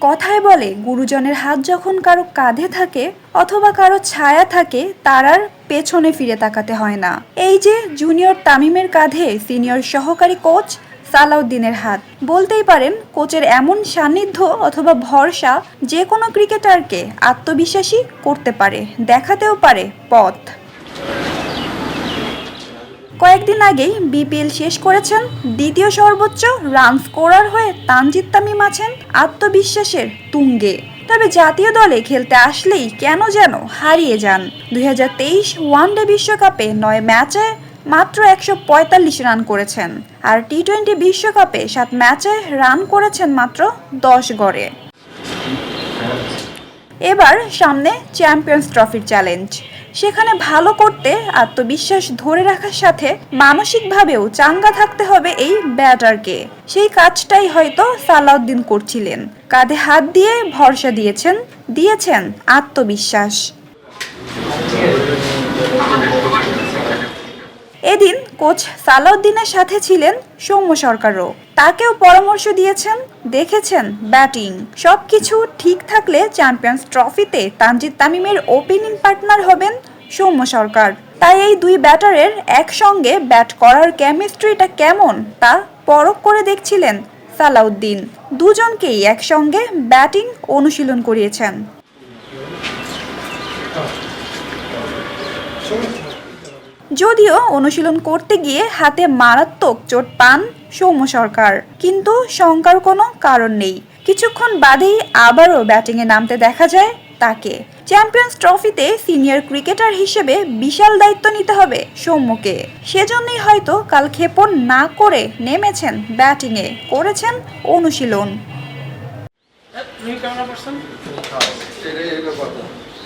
কথায় বলে, গুরুজনের হাত যখন কারও কাঁধে থাকে অথবা কারও ছায়া থাকে, তার আর পেছনে ফিরে তাকাতে হয় না। এই যে, জুনিয়র তামিমের কাঁধে সিনিয়র সহকারী কোচ সালাউদ্দিনের হাত। বলতেই পারেন, কোচের এমন সান্নিধ্য অথবা ভরসা যে কোনো ক্রিকেটারকে আত্মবিশ্বাসী করতে পারে, দেখাতেও পারে পথ। কয়েকদিন আগেই বিপিএল শেষ করেছেন দ্বিতীয় সর্বোচ্চ রান স্কোরার হয়ে তানজিদ তামিম আছেন আত্মবিশ্বাসের তুঙ্গে। তবে জাতীয় দলে খেলতে আসলেই কেন যেন হারিয়ে যান। দুই হাজার তেইশ ওয়ানডে বিশ্বকাপে নয় ম্যাচে মাত্র একশো পঁয়তাল্লিশ রান করেছেন। আর টি টোয়েন্টি বিশ্বকাপে সাত ম্যাচে রান করেছেন মাত্র দশ গড়ে। এবার সামনে চ্যাম্পিয়ন্স ট্রফির চ্যালেঞ্জ সেখানে ভালো করতে, আত্মবিশ্বাস ধরে রাখার সাথে মানসিকভাবেও চাঙ্গা থাকতে হবে এই ব্যাটারকে। সেই কাজটাই হয়তো সালাউদ্দিন করছিলেন। কাঁধে হাত দিয়ে ভরসা দিয়েছেন দিয়েছেন আত্মবিশ্বাস। এদিন কোচ সালাউদ্দিনের সাথে ছিলেন সৌম্য সরকারও। তাকেও পরামর্শ দিয়েছেন, দেখেছেন ব্যাটিং। সবকিছু ঠিক থাকলে চ্যাম্পিয়ন্স ট্রফিতে তানজিদ তামিমের ওপেনিং পার্টনার হবেন সৌম্য সরকার। তাই এই দুই ব্যাটারের একসঙ্গে ব্যাট করার কেমিস্ট্রিটা কেমন তা পরখ করে দেখছিলেন সালাউদ্দিন। দুজনকেই একসঙ্গে ব্যাটিং অনুশীলন করিয়েছেন। যদিও অনুশীলন করতে গিয়ে হাতে মারাত্মক চোট পান সৌম্য সরকার। কিন্তু শঙ্কার কোনো কারণ নেই। কিছুক্ষণ বাদেই আবারও ব্যাটিংয়ে নামতে দেখা যায় তাকে। চ্যাম্পিয়ন্স ট্রফিতে সিনিয়র ক্রিকেটার হিসেবে বিশাল দায়িত্ব নিতে হবে সৌম্যকে। সেজন্যই হয়তো কাল ক্ষেপণ না করে নেমেছেন ব্যাটিংয়ে করেছেন অনুশীলন।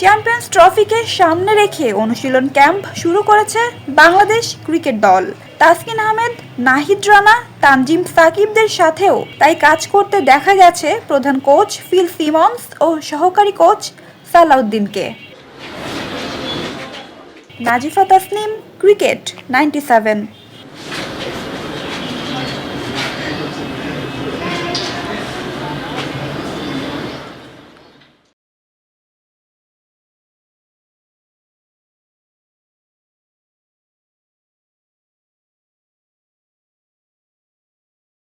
চ্যাম্পিয়ন্স ট্রফিকে সামনে রেখে অনুশীলন ক্যাম্প শুরু করেছে বাংলাদেশ ক্রিকেট দল। তাসকিন আহমেদ, নাহিদ রানা, তানজিম সাকিবদের সাথেও তাই কাজ করতে দেখা গেছে প্রধান কোচ ফিল সিমন্স ও সহকারী coach সালাউদ্দিনকে। Nazifa Tasnim, cricket ninety seven.